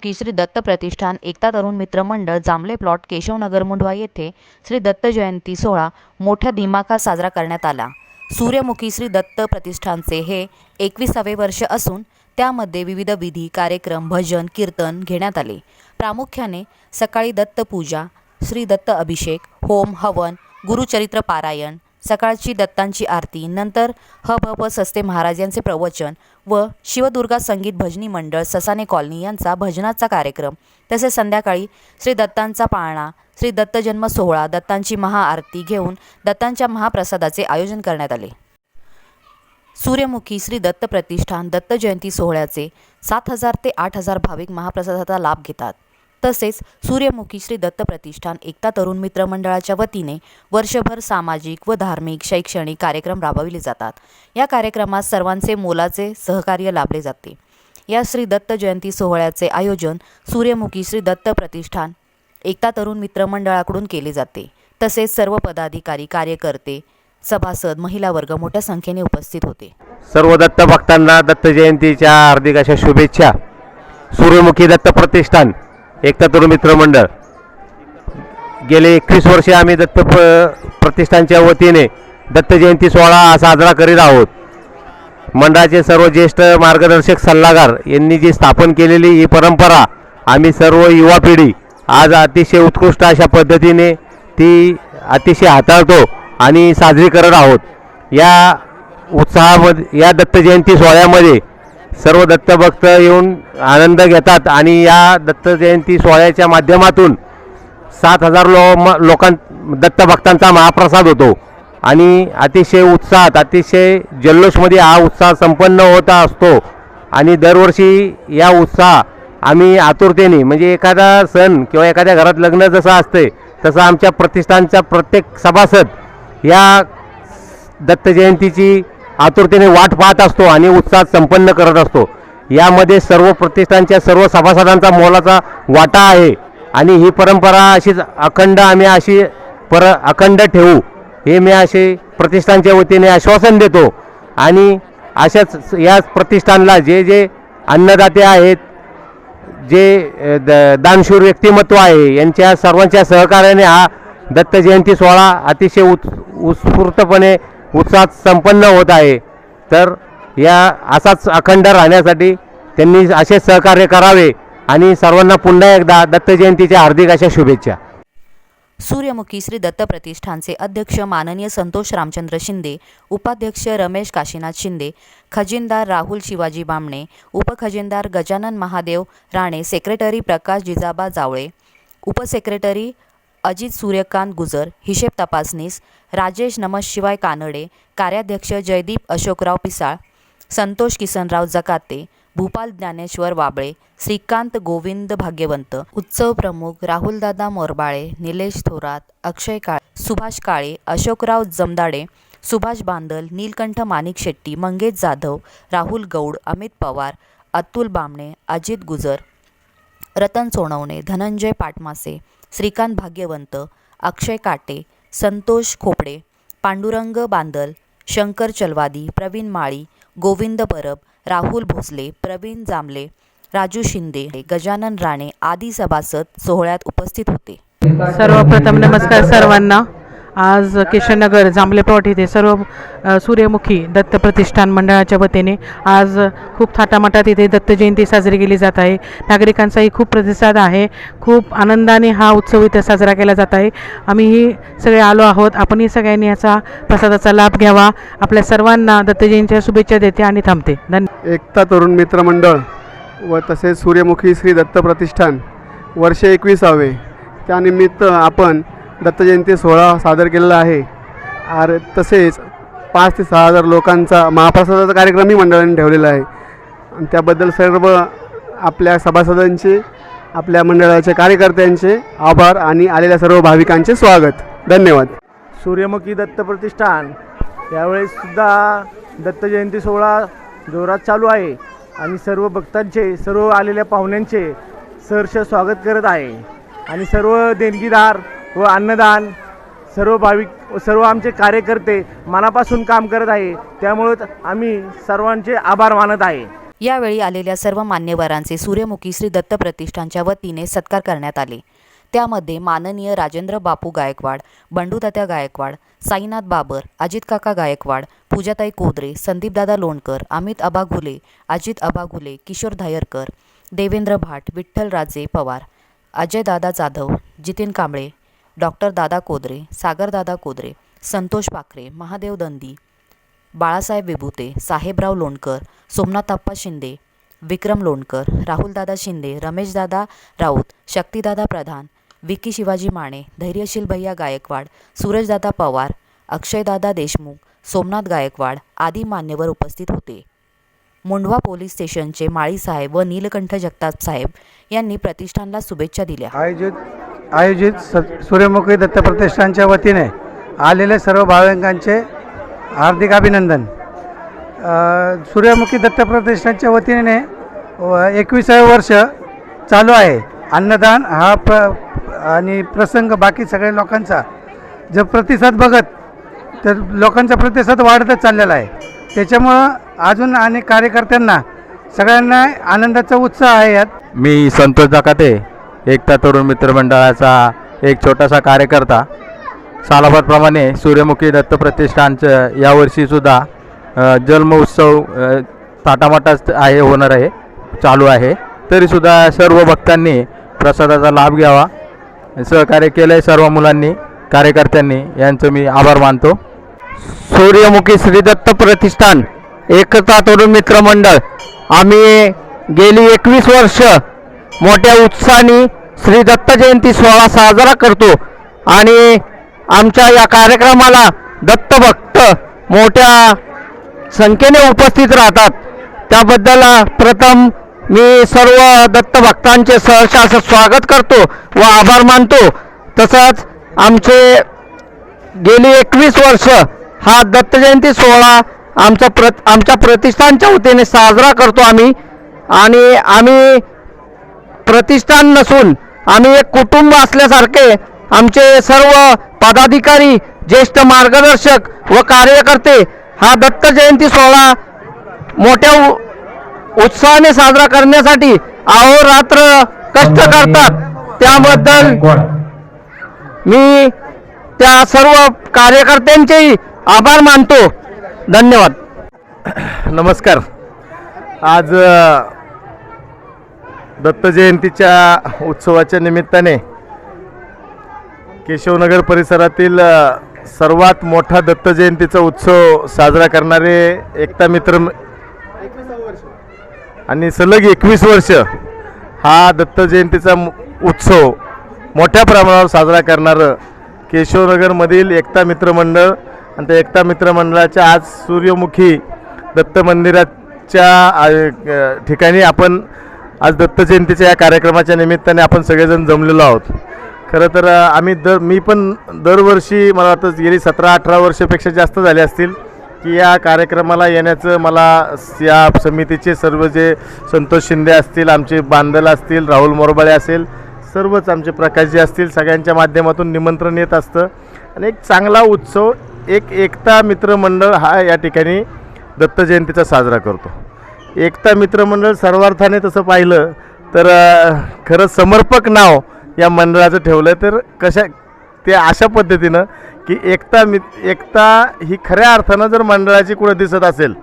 सूर्यमुखी श्री दत्त प्रतिष्ठान एकता तरुण मित्र मंडळ जांभले प्लॉट केशवनगर मुंढवा येथे श्री दत्त जयंती सोहळा मोठ्या दिमाखात साजरा करण्यात आला. सूर्यमुखी श्री दत्त प्रतिष्ठानचे हे एकविसावे वर्ष असून त्यामध्ये विविध विधी कार्यक्रम भजन कीर्तन घेण्यात आले. प्रामुख्याने सकाळी दत्तपूजा श्री दत्त अभिषेक होम हवन गुरुचरित्र पारायण सकाळची दत्तांची आरती नंतर ह भ प सस्ते महाराज यांचे प्रवचन व शिवदुर्गा संगीत भजनी मंडळ ससाने कॉलनी यांचा भजनाचा कार्यक्रम तसेच संध्याकाळी श्री दत्तांचा पाळणा श्री दत्त जन्म सोहळा दत्तांची महाआरती घेऊन दत्तांच्या महाप्रसादाचे आयोजन करण्यात आले. सूर्यमुखी श्री दत्त प्रतिष्ठान दत्त जयंती सोहळ्याचे सात हजार ते आठ हजार भाविक महाप्रसादाचा लाभ घेतात. तसेच सूर्यमुखी श्री दत्त प्रतिष्ठान एकता तरुण मित्र मंडळाच्या वतीने वर्षभर सामाजिक व धार्मिक शैक्षणिक कार्यक्रम राबविले जातात. या कार्यक्रमात सर्वांचे मोलाचे सहकार्य लाभले जाते. या श्री दत्त जयंती सोहळ्याचे आयोजन सूर्यमुखी श्री दत्त प्रतिष्ठान एकता तरुण मित्र मंडळाकडून केले जाते. तसेच सर्व पदाधिकारी कार्यकर्ते सभासद महिला वर्ग मोठ्या संख्येने उपस्थित होते. सर्व दत्त भक्तांना दत्त जयंतीच्या हार्दिक अशा शुभेच्छा. सूर्यमुखी दत्त प्रतिष्ठान एकता तरुण मित्र मंडळ. गेले एकवीस वर्षे आम्ही दत्त प- प्रतिष्ठानच्या वतीने दत्त जयंती सोहळा हा साजरा करीत आहोत. मंडळाचे सर्व ज्येष्ठ मार्गदर्शक सल्लागार यांनी जी स्थापन केलेली ही परंपरा आम्ही सर्व युवा पिढी आज अतिशय उत्कृष्ट अशा पद्धतीने ती अतिशय हाताळतो आणि साजरी करत आहोत. या उत्साहामध्ये या दत्त जयंती सोहळ्यामध्ये सर्व दत्तभक्त येऊन आनंद घेतात आणि या दत्त जयंती सोहळ्याच्या माध्यमातून सात हजार लो म लोकां दत्तभक्तांचा महाप्रसाद होतो. आणि अतिशय उत्साहात अतिशय जल्लोषमध्ये हा उत्साह संपन्न होता असतो. आणि दरवर्षी या उत्साह आम्ही आतुरतेने म्हणजे एखादा सण किंवा एखाद्या घरात लग्न जसं असते तसं आमच्या प्रतिष्ठानच्या प्रत्येक सभासद या दत्त जयंतीची आतुरतेने वाट पाहत असतो आणि उत्साहात संपन्न करत असतो. यामध्ये सर्व प्रतिष्ठानच्या सर्व सभासदांचा मोलाचा वाटा आहे. आणि ही परंपरा अशीच अखंड आम्ही अशी पर अखंड ठेवू. हे मी असे प्रतिष्ठानच्या वतीने आश्वासन देतो. आणि अशाच या प्रतिष्ठानला जे जे अन्नदाते आहेत जे द दानशूर व्यक्तिमत्व आहे यांच्या सर्वांच्या सहकार्याने हा दत्त जयंती सोहळा अतिशय उत् उत्स्फूर्तपणे उत्साहात संपन्न होत आहे. तर या असाच अखंड राहण्यासाठी त्यांनी असे सहकार्य करावे आणि सर्वांना पुन्हा एकदा दत्त जयंतीच्या हार्दिक अशा शुभेच्छा. सूर्यमुखी श्री दत्त प्रतिष्ठानचे अध्यक्ष माननीय संतोष रामचंद्र शिंदे उपाध्यक्ष रमेश काशीनाथ शिंदे खजिनदार राहुल शिवाजी बामणे उपखजिनदार गजानन महादेव राणे सेक्रेटरी प्रकाश जिजाबा जावळे उपसेक्रेटरी अजित सूर्यकांत गुजर हिशेब तपासनीस राजेश नमशिवाय कानडे कार्याध्यक्ष जयदीप अशोकराव पिसाळ संतोष किसनराव जकाते भूपाल ज्ञानेश्वर वाबळे श्रीकांत गोविंद भाग्यवंत उत्सव प्रमुख राहुलदादा मोरबाळे निलेश थोरात अक्षय काळे सुभाष काळे अशोकराव जमदाडे सुभाष बांदल नीलकंठ माणिक शेट्टी मंगेश जाधव राहुल गौड अमित पवार अतुल बामणे अजित गुजर रतन सोनवणे धनंजय पाटमासे श्रीकांत भाग्यवंत अक्षय काटे संतोष खोपडे पांडुरंग बांदल शंकर चलवादी प्रवीण माळी गोविंद परब राहुल भोसले प्रवीण जांभले राजू शिंदे गजानन राणे आदी सभासद सोहळ्यात उपस्थित होते. सर्वप्रथम नमस्कार सर्वांना. आज किशननगर जांभले प्लॉट इथे सर्व सूर्यमुखी दत्त प्रतिष्ठान मंडळाच्या वतीने आज खूप थाटामाटात इथे दत्त जयंती साजरी केली जात आहे. नागरिकांचाही खूप प्रतिसाद आहे. खूप आनंदाने हा उत्सव इथे साजरा केला जात आहे. आम्हीही सगळे आलो आहोत. आपणही सगळ्यांनी याचा प्रसादाचा लाभ घ्यावा. आपल्या सर्वांना दत्त जयंतीच्या शुभेच्छा देते आणि थांबते. धन्यवाद एकता तरुण मित्र मंडळ व तसेच सूर्यमुखी श्री दत्त प्रतिष्ठान वर्ष एकविसावे. त्यानिमित्त आपण दत्त जयंती सोहळा सादर केलेला आहे. आर तसेच पाच ते सहा हजार लोकांचा महाप्रसादाचा कार्यक्रमही मंडळाने ठेवलेला आहे. आणि त्याबद्दल सर्व आपल्या सभासदांचे आपल्या मंडळाच्या कार्यकर्त्यांचे आभार आणि आलेल्या सर्व भाविकांचे स्वागत. धन्यवाद. सूर्यमुखी दत्त प्रतिष्ठान. यावेळेससुद्धा दत्तजयंती दत्त जयंती सोहळा जोरात चालू आहे आणि सर्व भक्तांचे सर्व आलेल्या पाहुण्यांचे सहर्ष स्वागत करत आहे. आणि सर्व देणगीदार व अन्नदान सर्व भाविक सर्व आमचे कार्यकर्ते मनापासून काम करत आहे. त्यामुळं आम्ही सर्वांचे आभार मानत आहे. यावेळी आलेल्या सर्व मान्यवरांचे सूर्यमुखी श्री दत्त प्रतिष्ठानच्या वतीने सत्कार करण्यात आले. त्यामध्ये माननीय राजेंद्र बापू गायकवाड बंडूदात्या गायकवाड साईनाथ बाबर अजित काका गायकवाड पूजाताई कोदरे संदीपदादा लोणकर अमित अबा घुले अजित अबा घुले किशोर धायरकर देवेंद्र भाट विठ्ठल राजे पवार अजयदादा जाधव जितीन कांबळे डॉक्टर दादा कोदरे सागरदादा कोदरे संतोष पाखरे महादेव दंदी बाळासाहेब विभूते साहेबराव लोणकर सोमनाथाप्पा शिंदे विक्रम लोणकर राहुलदादा शिंदे रमेशदादा राऊत शक्तिदादा प्रधान विकी शिवाजी माने धैर्यशील भैया गायकवाड सूरजदादा पवार अक्षयदादा देशमुख सोमनाथ गायकवाड आदी मान्यवर उपस्थित होते. मुंडवा पोलीस स्टेशनचे माळीसाहेब व नीलकंठ जगताप साहेब यांनी प्रतिष्ठानला शुभेच्छा दिल्या. आयोजित आयोजित स सूर्यमुखी दत्त प्रतिष्ठानच्या वतीने आलेले सर्व भाविकांचे हार्दिक अभिनंदन. सूर्यमुखी दत्त प्रतिष्ठानच्या वतीने एकविसावे वर्ष चालू आहे. अन्नदान हा प्र आणि प्रसंग बाकी सगळ्या लोकांचा. जर प्रतिसाद बघत तर लोकांचा प्रतिसाद वाढतच चाललेला आहे. त्याच्यामुळं अजून अनेक कार्यकर्त्यांना सगळ्यांना आनंदाचा उत्साह आहे यात. मी संतोष जाकाते एकता तरुण मित्रमंडळाचा एक छोटासा कार्यकर्ता. सालाबादप्रमाणे सूर्यमुखी दत्त प्रतिष्ठानचं यावर्षीसुद्धा जन्मोत्सव जन्म उत्सव आहे होणार आहे चालू आहे. तरीसुद्धा सर्व भक्तांनी प्रसादाचा लाभ घ्यावा. सहकार्य केलं आहे सर्व मुलांनी कार्यकर्त्यांनी यांचं मी आभार मानतो. सूर्यमुखी श्री दत्त प्रतिष्ठान एकता तरुण मित्र मंडळ. आम्ही गेली एकवीस वर्ष मोठ्या उत्साहाने श्री दत्त जयंती सोहळा साजरा करतो. आणि आमच्या या कार्यक्रमाला दत्तभक्त मोठ्या संख्येने उपस्थित राहतात. त्याबद्दल प्रथम मी सर्व दत्तभक्तांचे सहसा सहर्ष असं स्वागत करतो व आभार मानतो. तसंच आमचे गेली एकवीस वर्ष हा दत्त जयंती सोहळा आमचा प्र आमच्या प्रतिष्ठानच्या वतीने साजरा करतो आम्ही. आणि आम्ही प्रतिष्ठान नसून आम्ही एक कुटुंब असल्यासारखे आमचे सर्व पदाधिकारी ज्येष्ठ मार्गदर्शक व कार्यकर्ते हा दत्त जयंती सोहळा मोठ्या उत्साहाने साजरा करण्यासाठी अहोरात्र कष्ट करतात. त्याबद्दल मी त्या सर्व कार्यकर्त्यांचेही आभार मानतो. धन्यवाद. नमस्कार. आज दत्त जयंतीच्या उत्सवाच्या निमित्ताने केशवनगर परिसरातील सर्वात मोठा दत्त जयंतीचा उत्सव साजरा करणारे एकता मित्र आणि सलग एकवीस वर्ष हा दत्त जयंतीचा उत्सव मोठ्या प्रमाणावर साजरा करणारं केशवनगरमधील एकता मित्रमंडळ आणि त्या एकता मित्रमंडळाच्या आज सूर्यमुखी दत्त मंदिराच्या ठिकाणी आपण आज दत्त जयंतीच्या या कार्यक्रमाच्या निमित्ताने आपण सगळेजण जमलेलो आहोत. खरं तर आम्ही दर मी पण दरवर्षी मला वाटतं गेली सतरा अठरा वर्षापेक्षा जास्त झाले असतील की या कार्यक्रमाला येण्याचं मला या समितीचे सर्व जे संतोष शिंदे असतील आमचे बांदल असतील राहुल मोरबाळे असेल सर्वच आमचे प्रकाशजी असतील सगळ्यांच्या माध्यमातून निमंत्रण येत असतं. आणि एक चांगला उत्सव एक एकता मित्रमंडळ हा या ठिकाणी दत्त जयंतीचा साजरा करतो. एकता मित्रमंडळ सर्वार्थाने तसं पाहिलं तर खरं समर्पक नाव या मंडळाचं ठेवलं तर कशा ते अशा पद्धतीनं की एकता मि एकता ही खऱ्या अर्थानं जर मंडळाची कुठं दिसत असेल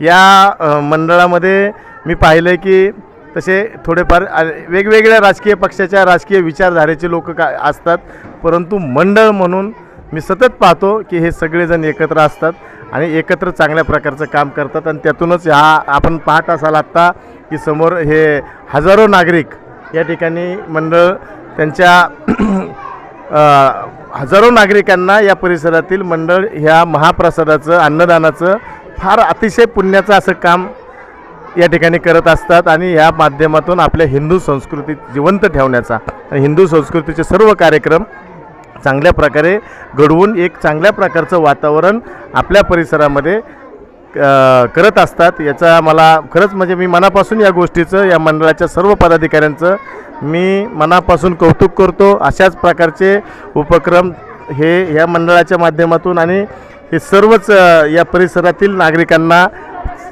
या मंडळामध्ये मी पाहिलं की तसे थोडेफार वेगवेगळ्या राजकीय पक्षाच्या राजकीय विचारधारेचे लोक का असतात. परंतु मंडळ म्हणून मी सतत पाहतो की हे सगळेजण एकत्र असतात. आणि एकत्र चांगल्या प्रकारचं काम करतात आणि त्यातूनच हा आपण पाहत असाल आत्ता की समोर हे हजारो नागरिक या ठिकाणी मंडळ त्यांच्या हजारो नागरिकांना या परिसरातील मंडळ ह्या महाप्रसादाचं अन्नदानाचं फार अतिशय पुण्याचं असं काम या ठिकाणी करत असतात आणि या माध्यमातून आपल्या हिंदू संस्कृती जिवंत ठेवण्याचा आणि हिंदू संस्कृतीचे सर्व कार्यक्रम चांगल्या प्रकारे घडवून एक चांगल्या प्रकारचं वातावरण आपल्या परिसरामध्ये करत असतात. याचा मला खरंच म्हणजे मी मनापासून या गोष्टीचं या मंडळाच्या सर्व पदाधिकाऱ्यांचं मी मनापासून कौतुक करतो. अशाच प्रकारचे उपक्रम हे या मंडळाच्या माध्यमातून आणि हे सर्वच या परिसरातील नागरिकांना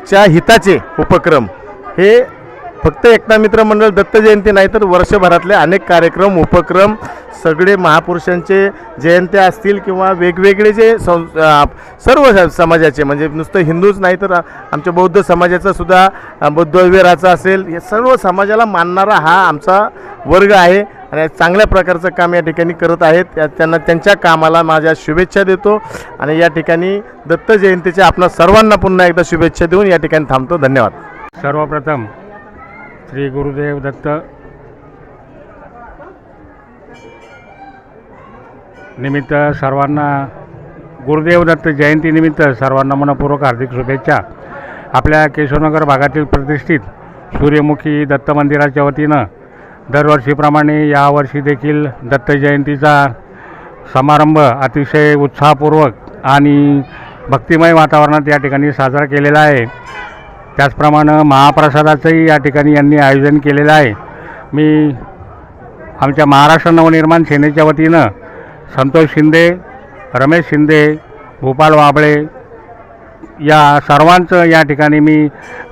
च्या हिताचे उपक्रम हे फक्त एकता मित्र मंडळ दत्त जयंती नाही तर वर्षभरातले अनेक कार्यक्रम उपक्रम सगळे महापुरुषांचे जयंत्या असतील किंवा वेगवेगळे जे सं सर्व स- समाजाचे म्हणजे नुसतं हिंदूच नाही तर आमच्या बौद्ध समाजाचा सुद्धा अ, बौद्धवीराचा असेल हे सर्व समाजाला मानणारा हा आमचा वर्ग आहे आणि चांगल्या प्रकारचं काम या ठिकाणी करत आहेत. त्यांना त्यांच्या कामाला माझ्या शुभेच्छा देतो आणि या ठिकाणी दत्त जयंतीच्या आपणा सर्वांना पुन्हा एकदा शुभेच्छा देऊन या ठिकाणी थांबतो. धन्यवाद. सर्वप्रथम श्री गुरुदेव दत्त। निमित्त सर्वांना गुरुदेव दत्त जयंतीनिमित्त सर्वांना मनपूर्वक हार्दिक शुभेच्छा. आपल्या केशवनगर भागातील प्रतिष्ठित सूर्यमुखी दत्त मंदिराच्या वतीनं दरवर्षीप्रमाणे यावर्षी देखील दत्त जयंतीचा समारंभ अतिशय उत्साहपूर्वक आणि भक्तिमय वातावरणात या ठिकाणी साजरा केलेला आहे. त्याचप्रमाणे महाप्रसादाचंही या ठिकाणी यांनी आयोजन केलेलं आहे. मी आमच्या महाराष्ट्र नवनिर्माण सेनेच्या वतीनं संतोष शिंदे रमेश शिंदे भूपाल वाबळे या सर्वांचं या ठिकाणी मी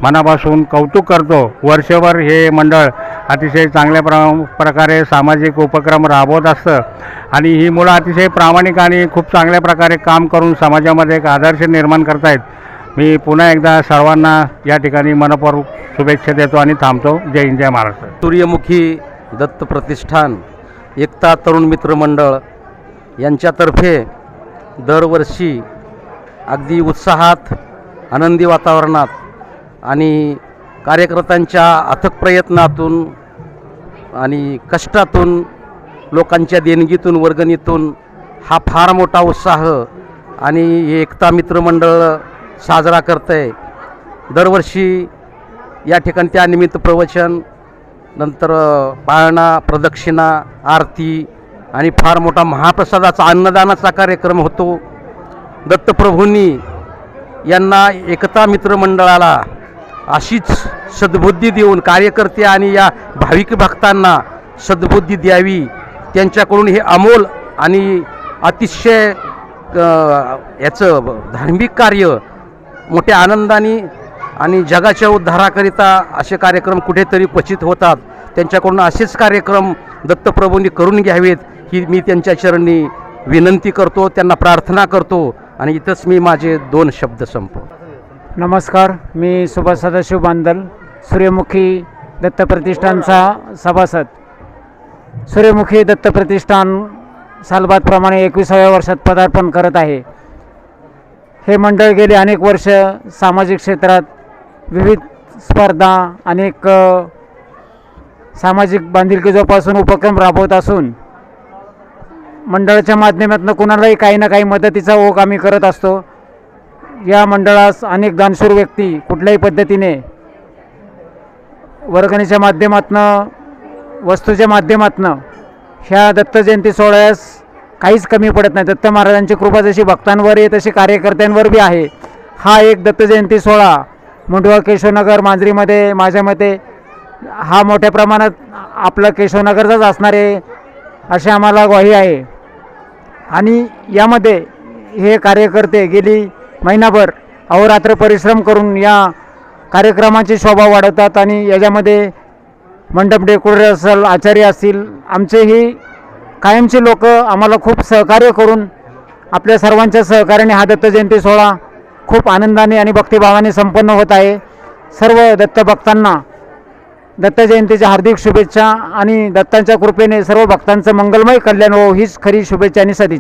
मनापासून कौतुक करतो. वर्षभर हे मंडळ अतिशय चांगल्या प्र प्रकारे सामाजिक उपक्रम राबवत असतं आणि ही मुलं अतिशय प्रामाणिक आणि खूप चांगल्या प्रकारे काम करून समाजामध्ये एक आदर्श निर्माण करतायत. मी पुन्हा एकदा सर्वांना या ठिकाणी मनपूर्वक शुभेच्छा देतो आणि थांबतो. जय हिंद जय महाराष्ट्र. सूर्यमुखी दत्त प्रतिष्ठान एकता तरुण मित्र मंडळ यांच्यातर्फे दरवर्षी अगदी उत्साहात आनंदी वातावरणात आणि कार्यकर्त्यांच्या अथक प्रयत्नातून आणि कष्टातून लोकांच्या देणगीतून वर्गणीतून हा फार मोठा उत्साह आणि एकता मित्र मंडळ साजरा करतं आहे दरवर्षी या ठिकाणी त्यानिमित्त प्रवचन नंतर पाळणा प्रदक्षिणा आरती आणि फार मोठा महाप्रसादाचा अन्नदानाचा कार्यक्रम होतो. दत्तप्रभूंनी यांना एकता मित्रमंडळाला अशीच सद्बुद्धी देऊन कार्यकर्ते आणि या भाविक भक्तांना सद्बुद्धी द्यावी. त्यांच्याकडून हे अमोल आणि अतिशय याचं धार्मिक कार्य मोठ्या आनंदाने आणि जगाच्या उद्धाराकरिता असे कार्यक्रम कुठेतरी क्वचित होतात. त्यांच्याकडून असेच कार्यक्रम दत्तप्रभूंनी करून घ्यावेत ही मी त्यांच्या चरणी विनंती करतो त्यांना प्रार्थना करतो आणि इथंच मी माझे दोन शब्द संपव नमस्कार मी सुभाष सदाशिव बांदल सूर्यमुखी दत्त प्रतिष्ठानचा सभासद. सूर्यमुखी दत्त प्रतिष्ठान सालबादप्रमाणे एकविसाव्या वर्षात पदार्पण करत आहे. हे मंडळ गेली अनेक वर्ष सामाजिक क्षेत्रात विविध स्पर्धा अनेक सामाजिक बांधिलकी जोपासून उपक्रम राबवत असून मंडळाच्या माध्यमातून कुणालाही काही ना काही मदतीचा ओघ आम्ही करत असतो. या मंडळास अनेक दानशूर व्यक्ती कुठल्याही पद्धतीने वर्गणीच्या माध्यमातनं वस्तूच्या माध्यमातनं ह्या दत्त जयंती सोहळ्यास काहीच कमी पडत नाही. दत्त महाराजांची कृपा जशी भक्तांवर आहे तशी कार्यकर्त्यांवर बी आहे. हा एक दत्तजयंती सोहळा मुंडवा केशवनगर मांजरीमध्ये माझ्या मते हा मोठ्या प्रमाणात आपलं केशवनगरचाच असणार आहे अशी आम्हाला ग्वाही आहे. आणि यामध्ये हे कार्यकर्ते गेली महिनाभर अहोरात्र परिश्रम करून या कार्यक्रमाची शोभा वाढवतात आणि याच्यामध्ये मंडप डेकोरेटर असेल आचार्य असतील आमचेही कायमचे लोक आम्हाला खूप सहकार्य करून आपल्या सर्वांच्या सहकार्याने हा दत्त जयंती सोहळा खूप आनंदाने आणि भक्तिभावाने संपन्न होत आहे. सर्व दत्तभक्तांना दत्त जयंतीच्या हार्दिक शुभेच्छा आणि दत्तांच्या कृपेने सर्व भक्तांचं मंगलमय कल्याण हो हीच खरी शुभेच्छा आणि सदी